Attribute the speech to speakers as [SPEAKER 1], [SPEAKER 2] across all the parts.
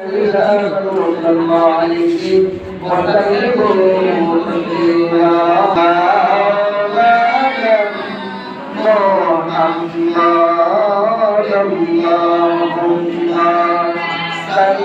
[SPEAKER 1] الذين آمنوا صلى الله عليه وسلموا تسليما محمد اللهم صل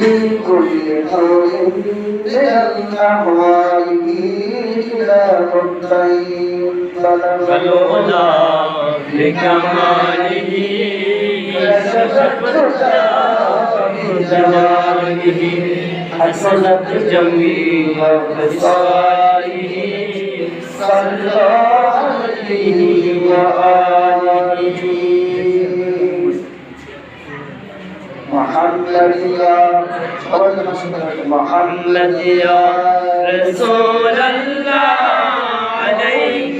[SPEAKER 1] شفاعته لكل حول من الأحوال إلى الطيب
[SPEAKER 2] لكماله كشفت حسنت جميع خصاله
[SPEAKER 1] صلى عليه وآله محمد يا محمد
[SPEAKER 2] محمد يا رسول الله عليك.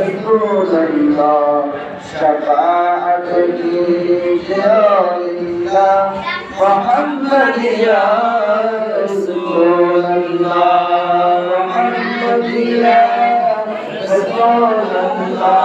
[SPEAKER 1] رسول الله. شفاعتك يا الله محمد يا رسول الله. محمد يا رسول الله.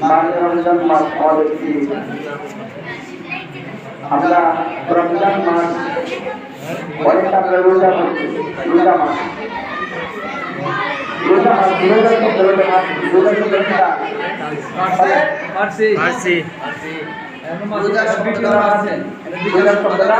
[SPEAKER 1] মাহে রমজান মাস আমাদেরকে আমরা রমজান মাস অনেক আমরা রোজা করছি রোজা মাস রোজা মাস রোজা করতে রোজা মাস রোজা করতে রোজা
[SPEAKER 2] পারছি
[SPEAKER 1] রোজা শব্দটা আছে রোজা শব্দটা